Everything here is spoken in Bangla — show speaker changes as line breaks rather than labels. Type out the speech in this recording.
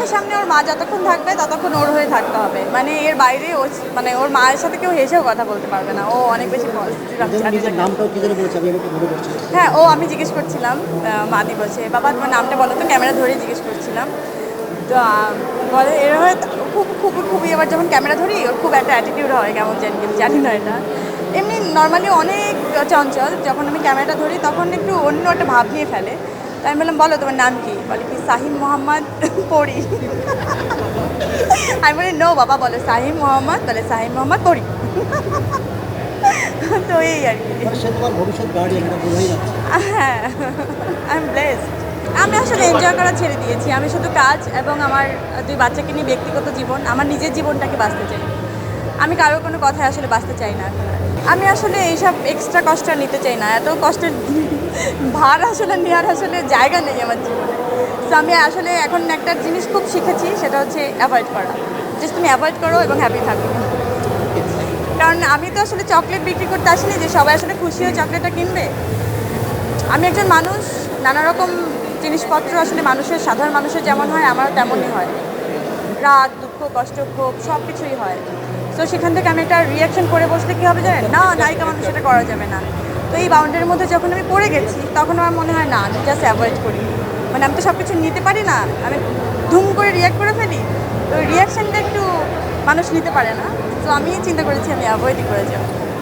চোখের সামনে ওর মা যতক্ষণ থাকবে ততক্ষণ ওর হয়ে থাকতে হবে। মানে এর বাইরে ও মানে ওর মায়ের সাথে কেউ হেসেও কথা বলতে পারবে না। ও অনেক বেশি
আমাকে মনে করছি
হ্যাঁ ও আমি জিজ্ঞেস করছিলাম মাদি বলছে বাবা তোমার নামটা বলো তো ক্যামেরা ধরে জিজ্ঞেস করছিলাম। তো বলে এর হয় খুব খুব খুবই এবার যখন ক্যামেরা ধরি ওর খুব একটা অ্যাটিটিউড হয় কেমন জানি না এটা। এমনি নর্মালি অনেক চঞ্চল যখন আমি ক্যামেরাটা ধরি তখন একটু অন্য একটা ভাব নিয়ে ফেলে। তাই আমি বললাম বলো তোমার নাম কি? বলে কি সাহিম মোহাম্মদ পড়ি আমি বলি নো বাবা বলে সাহিম মোহাম্মদ বলে সাহিম মোহাম্মদ পড়ি তো এই আর কি। হ্যাঁ আই এম ব্লেসড আমি আসলে এনজয় করা ছেড়ে দিয়েছি। আমি শুধু কাজ এবং আমার দুই বাচ্চাকে নিয়ে ব্যক্তিগত জীবন আমার নিজের জীবনটাকে বাঁচতে চাই। আমি কারও কোনো কথায় আসলে বাঁচতে চাই না। এখন। আমি আসলে এইসব এক্সট্রা কষ্ট নিতে চাই না। এত কষ্টের ভার আসলে নেওয়ার আসলে জায়গা নেই আমার জীবনে। তো আমি আসলে এখন একটা জিনিস খুব শিখেছি, সেটা হচ্ছে অ্যাভয়েড করা। জাস্ট তুমি অ্যাভয়েড করো এবং হ্যাপি থাকো। কারণ আমি তো আসলে চকলেট বিক্রি করতে আসিনি, যে সবাই আসলে খুশি হয়ে চকলেটটা কিনবে। আমি একজন মানুষ, নানা রকম জিনিসপত্র আসলে মানুষের, সাধারণ মানুষের যেমন হয়, আমারও তেমনই হয়। রাগ, দুঃখ, কষ্ট ক্ষোভ সব কিছুই হয়। তো সেখান থেকে আমি একটা রিয়াকশন করে বসলে কী হবে জানেন? না নায়িকা মানুষ সেটা করা যাবে না। তো এই বাউন্ডারির মধ্যে যখন আমি পড়ে গেছি, তখন আমার মনে হয়, না, আমি জাস্ট অ্যাভয়েড করি। মানে আমি তো সব কিছু নিতে পারি না। আমি ধুম করে রিয়াক্ট করে ফেলি। তো রিয়াকশানটা একটু মানুষ নিতে পারে না। তো আমি চিন্তা করেছি, আমি অ্যাভয়েডই করে যাব।